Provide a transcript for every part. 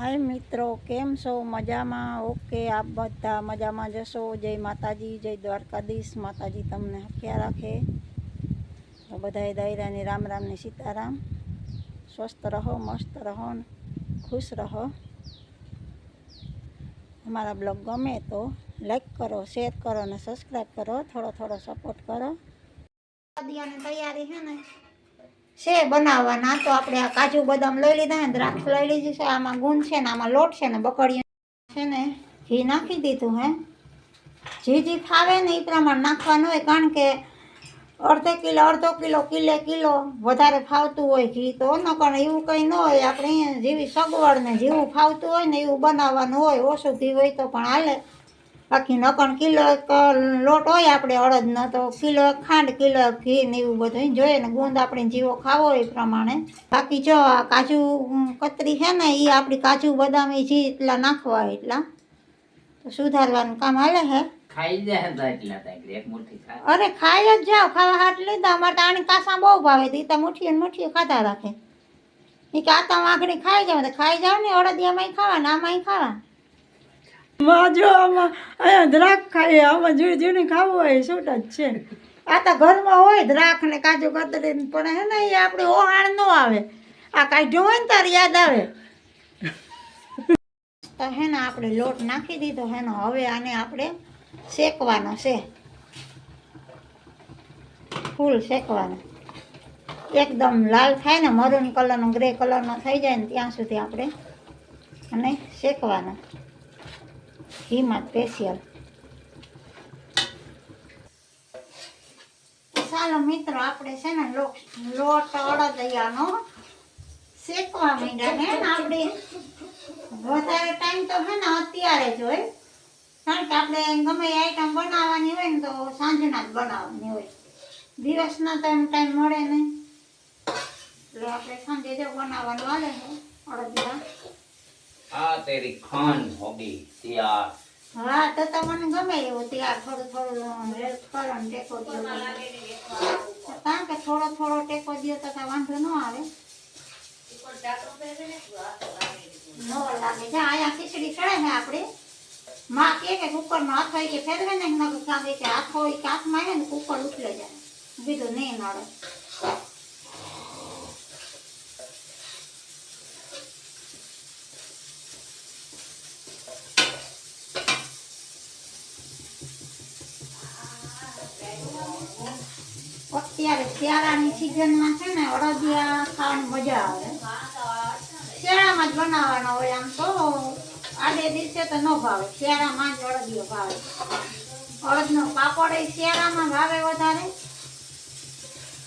હાય મિત્રો, કેમ છો? મજામાં? ઓકે, આપ બધા મજામાં જશો? જય માતાજી, જય દ્વારકાધીશ. માતાજી તમને હખ્યા રાખે. તો બધાએ દાયરાની રામ રામની સીતારામ. સ્વસ્થ રહો, મસ્ત રહો ખુશ રહો. અમારા બ્લોગ ગમે તો લાઈક કરો શેર કરો અને સબસ્ક્રાઈબ કરો. થોડો થોડો સપોર્ટ કરો. તૈયારી છે ને? છે બનાવવાના, તો આપણે આ કાજુ બદામ લઈ લીધા ને દ્રાક્ષ લઈ લીધી છે. આમાં ગુંદ છે ને, આમાં લોટ છે ને બકડીયા છે ને, ઘી નાખી દીધું હે. જે જે ખાવે ને એ પ્રમાણે નાખવાનું હોય, કારણ કે અડધો કિલો અડધો કિલો, કિલે કિલો વધારે ફાવતું હોય ઘી તો, ન પણ એવું કંઈ ન હોય, આપણે જેવી સગવડ ને જેવું ફાવતું હોય ને એવું બનાવવાનું હોય, ઓછું ઘી હોય તો પણ હાલે. બાકી નકણ કિલો એક લોટ હોય આપણે અડદનો તો કિલો એક ખાંડ કિલો એક ઘી ને એવું બધું જોઈએ ને ગુંદ આપણે જીવો ખાવો એ પ્રમાણે. બાકી જો આ કાજુ કતરી છે ને એ આપણી કાજુ બદામ એ જી એટલા નાખવા એટલા તો સુધારવાનું કામ હાલે હે. અરે ખાઈ જ જાવ ખાવા હાટ લીધા અમારે તો આની કાસા બહુ ભાવે તો એ તો મુઠ્ઠી ને મુઠ્ઠી ખાતા રાખે. એ કે આ તો ખાઈ જાવ તો ખાઈ જાવ ને અડદિયામાં ખાવા આમાંય ખાવા માં જો આમાં. અહીંયા દ્રાક્ષ ખાઈએ આમાં ઝીણી ઝીણી ખાવું હોય છૂટ જ છે. આ તો ઘરમાં હોય દ્રાક્ષ ને કાજુ કતરી પણ હે ને એ આપણે ઓહાણ ન આવે. આ કાઢ્યું હોય ને તારે યાદ આવે. તો હે ને આપણે લોટ નાખી દીધો હે ને હવે આને આપણે શેકવાનો છે. ફૂલ શેકવાનો. એકદમ લાલ થાય ને, મરૂન કલરનો, ગ્રે કલરનો થઈ જાય ને ત્યાં સુધી આપણે અને શેકવાનો. ઘીમાં સ્પેશિયલ ચાલો મિત્રો આપણે છે ને લોટ અડદિયાનો શેકવા માંડ્યા ને આપણે વધારે ટાઈમ તો છે ને અત્યારે જ હોય કારણ કે આપણે ગમે એ આઈટમ બનાવવાની હોય ને તો સાંજના જ બનાવવાની હોય દિવસના તો એમ ટાઈમ મળે નહીં એટલે આપણે સાંજે જો બનાવવાનું હાલે છે અડદિયા આ તેરી ખાન હોગી તૈયાર. હા તો તમને ગમે એવું ત્યાં થોડું થોડું કરો ને ટેકો દો. કારણ કે થોડો થોડો ટેકો દો તો કાંઈ વાંધો ન આવે. ન લાગે જા અહીંયા ખીચડી ચડે ને આપણે. માં કહે કે કુકરનો હાથ હોય કે ફેરવે ને કે હાથ હોય કે હાથમાં આવે ને કુકર ઉતરે જાય. બીજું નહીં નડે. અત્યારે શિયાળાની સિઝનમાં છે ને અડદિયા ખાવાની મજા આવે. શિયાળામાં જ બનાવવાના હોય આમ તો. આડે દિવસે તો ન ભાવે, શિયાળામાં જ અડદિયો ભાવે. અડદનો પાપડ એ શિયાળામાં ભાવે વધારે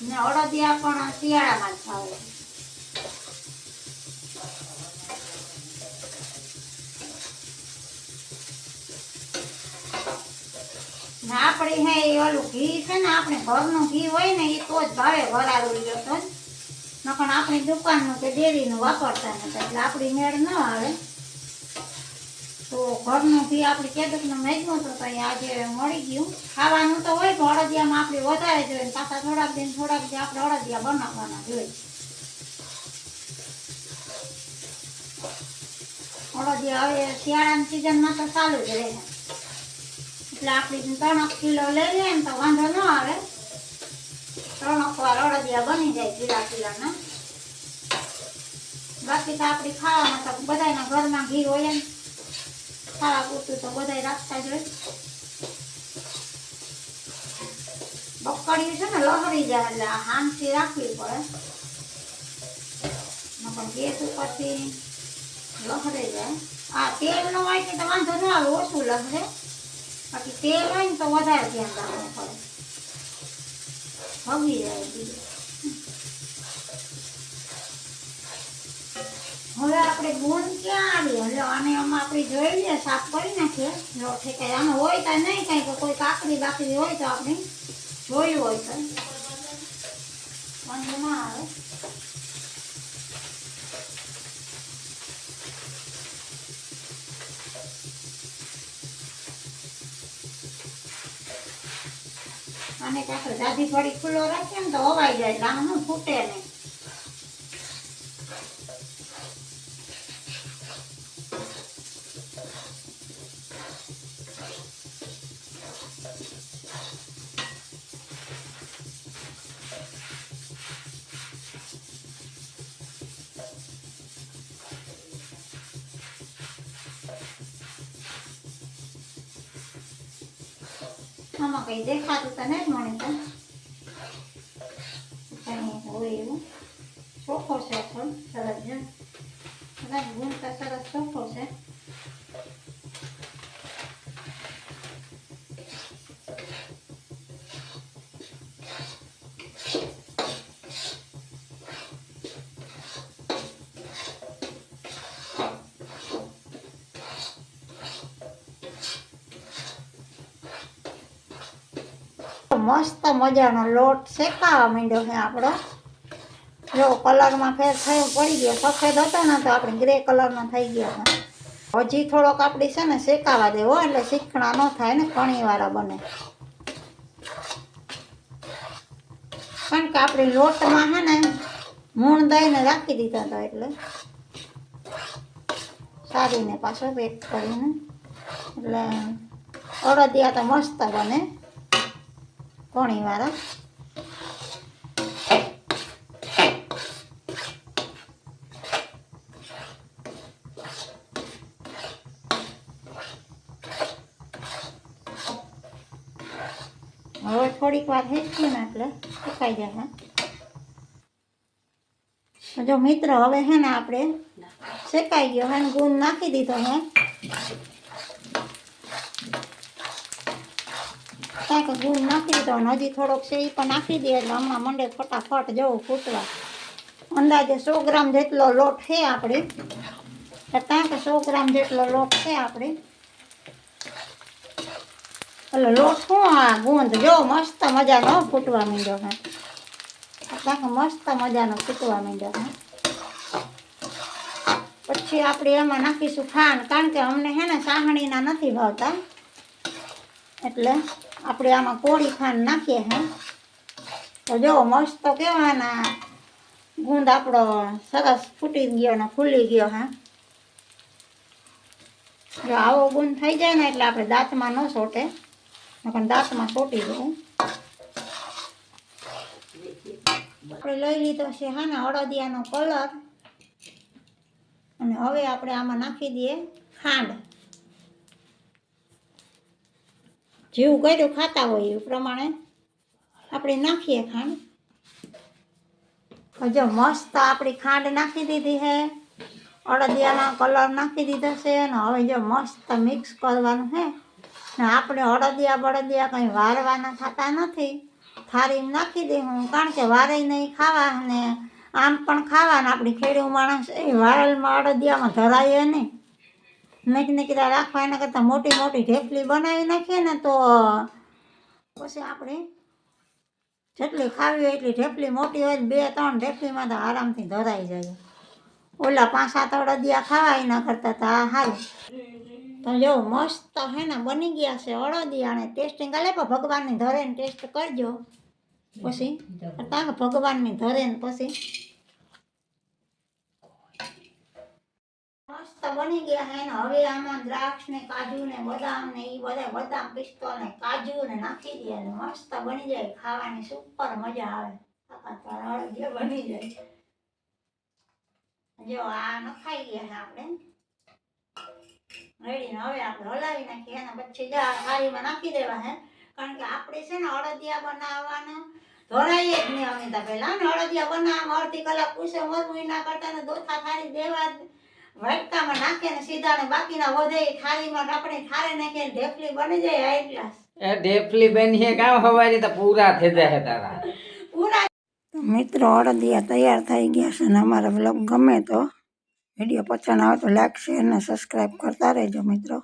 ને અડદિયા પણ શિયાળામાં જ ભાવે. આપણે હે એ ઓલું ઘી છે ને, આપણે ઘરનું ઘી હોય ને એ તો જ ભાવે વરાળું લ્યો તો જ. નકર આપણી દુકાનનું કે ડેરીનું વાપરતા નથી એટલે આપણી મેળ ન આવે. તો ઘરનું ઘી આપણે કેદકનું મેજવું હતું તો આજે મળી ગયું. ખાવાનું તો હોય, પણ અડદિયામાં આપણે વધારે જોઈએ પાછા થોડાક દિન થોડાક દિન આપણે અડદિયા બનાવવાના જોઈએ. અડદિયા હવે શિયાળાની સિઝનમાં તો ચાલુ જ રહે. એટલે આપણે ત્રણ કિલો લઈ લઈએ ને તો વાંધો ન આવે ત્રણ વાર અડદિયા બની જાય કિલા કિલાના બાકી તો આપણી ખાવામાં તો બધાના ઘરમાં ઘી હોય ને ખાવા પૂરતું તો બધા રાખતા જ હોય બકડીયું છે ને લહરી જાય એટલે હાંસી રાખવી પડે પણ ગેસ ઉપરથી લહરે જાય આ તેલ નો હોય કે તો વાંધો ન આવે ઓછું લહરે બાકી તેલ હોય ને તો વધારે ધ્યાન રાખવું પડે. ભગી જાય હવે આપણે ગુણ ક્યાં આવી એટલે આને આમાં આપણે જોઈ લઈએ, સાફ કરી નાખીએ. જો ઠેકાય આમાં હોય તો નહીં કંઈક કોઈ કાકડી બાકડી હોય તો આપણે જોયું હોય તો. વાંધો ના આવે. અને કાંઈ દાદી થોડી ખુલ્લો રાખીએ ને તો હવાઈ જાય એટલે ફૂટે નહીં. આમાં કઈ દેખાતું તો નહીં મને તો કઈ હોય એવું ચોખ્ખો છે પણ સરસ છે રંગ ગુણ તો સરસ ચોખ્ખો છે મસ્ત મજાનો લોટ શેકાવા માંડ્યો છે આપણો. જો કલરમાં ફેર થયો, પડી ગયો. સફેદ હતો ને તો આપણે ગ્રે કલરનો થઈ ગયો છે હજી થોડોક આપણી છે ને શેકાવા દેવો, એટલે શીખણા ન થાય ને, કણીવાળા બને. કારણ કે આપણે લોટમાં છે ને, મૂણ દઈને રાખી દીધા હતા એટલે. સારીને પાછો પેક કરીને. એટલે અડદિયા તો મસ્ત બને. કણીવાળા. હવે થોડીક વાર હેચી ને એટલે સુકાઈ જશે. જો મિત્ર હવે હે ને આપણે શેકાઈ ગયો હે ગુણ નાખી દીધો હે. કાંઈક ગુણ નાખી દીધો અને હજી થોડોક છે એ પણ નાખી દે એટલે હમણાં મંડે ફટાફટ જવું ફૂટવા. અંદાજે સો ગ્રામ જેટલો લોટ છે આપણે. ત્યાં કે સો ગ્રામ જેટલો લોટ છે આપણે. એટલે લોટ શું આ ગુંદ? જો મસ્ત મજાનો ફૂટવા માંડ્યો છે. એટલે મસ્ત મજાનો ફૂટવા માંડ્યો છે. પછી આપણે એમાં નાખીશું ખાંડ. કારણ કે અમને હે ને સાહણીના નથી ભાવતા. એટલે આપણે આમાં કોળી ખાંડ નાખીએ હે. તો જો મસ્ત કેવાના ગુંદ આપણો સરસ ફૂટી ગયો ને ખુલી ગયો હે. જો આવો ગુંદ થઈ જાય ને એટલે આપણે દાંતમાં ન સોટે. પણ દાંતમાં સોટી દઉં. આપણે લઈ લીધો છે હા ને અડદિયાનો કલર. અને હવે આપણે આમાં નાખી દઈએ ખાંડ. જેવું કર્યું ખાતા હોય એ પ્રમાણે આપણે નાખીએ ખાંડ. જો મસ્ત આપણી ખાંડ નાખી દીધી છે અડદિયાનો કલર નાખી દીધો છે અને હવે જો મસ્ત મિક્સ કરવાનું છે ને આપણે અડદિયા બળદિયા કંઈ વારવાના થતા નથી. થારી નાખી દેવું કારણ કે વારે નહીં ખાવા ને આમ પણ ખાવાના. આપણી ખેડૂ માણસ એ વારલમાં અડદિયામાં ધરાય નહીં. નક કીધા રાખવા એના કરતાં મોટી મોટી ઢેફલી બનાવી નાખીએ ને તો પછી આપણે જેટલી ખાવી હોય એટલી ઢેફલી મોટી હોય બે ત્રણ ઢેફલીમાં તો આરામથી ધરાઈ જાય. ઓલા પાંચ સાત અડદિયા ખાવા એના કરતાં તો આ સારું તો જો મસ્ત હે ને બની ગયા છે અડદિયાને ટેસ્ટિંગ. આલે પણ ભગવાનની ધરે ને ટેસ્ટ કરજો. પછી તાંગ ભગવાનની ધરે ને પછી મસ્ત બની ગયા હે ને હવે આમાં દ્રાક્ષ ને કાજુ ને બદામ ને એ બધા બદામ પિસ્તો ને કાજુ ને નાખી દે ને મસ્ત બની જાય ખાવાની સુપર મજા આવે. તારા અડદિયા બની જાય. જો આ નખાઈ ગયા છે આપણે. રેડી હવે આપણે હલાવી નાખીએ અને પછી જા થાળીમાં નાખી દેવા હે. કારણ કે આપણે છે ને અડદિયા બનાવવાના ધોરાઈએ જ નહીં અમિતા પહેલાં. ને અડદિયા બનાવવામાં અડધી કલાક પૂછે મરવું એના કરતા ને દોથા થાળી દેવા વાટકામાં નાખે ને સીધા ને બાકીના વધે થાળીમાં આપણે થાળે નાખે ઢેફલી બની જાય હાઈ ગ્લાસ એ ઢેફલી બની કામ હવારી તો પૂરા થઈ જાય તારા. પૂરા. મિત્રો અડદિયા તૈયાર થઈ ગયા છે ને અમારો બ્લોગ ગમે તો વીડિયો પસંદ આવે તો લાઈક શેર અને સબસ્ક્રાઈબ કરતા રહેજો મિત્રો.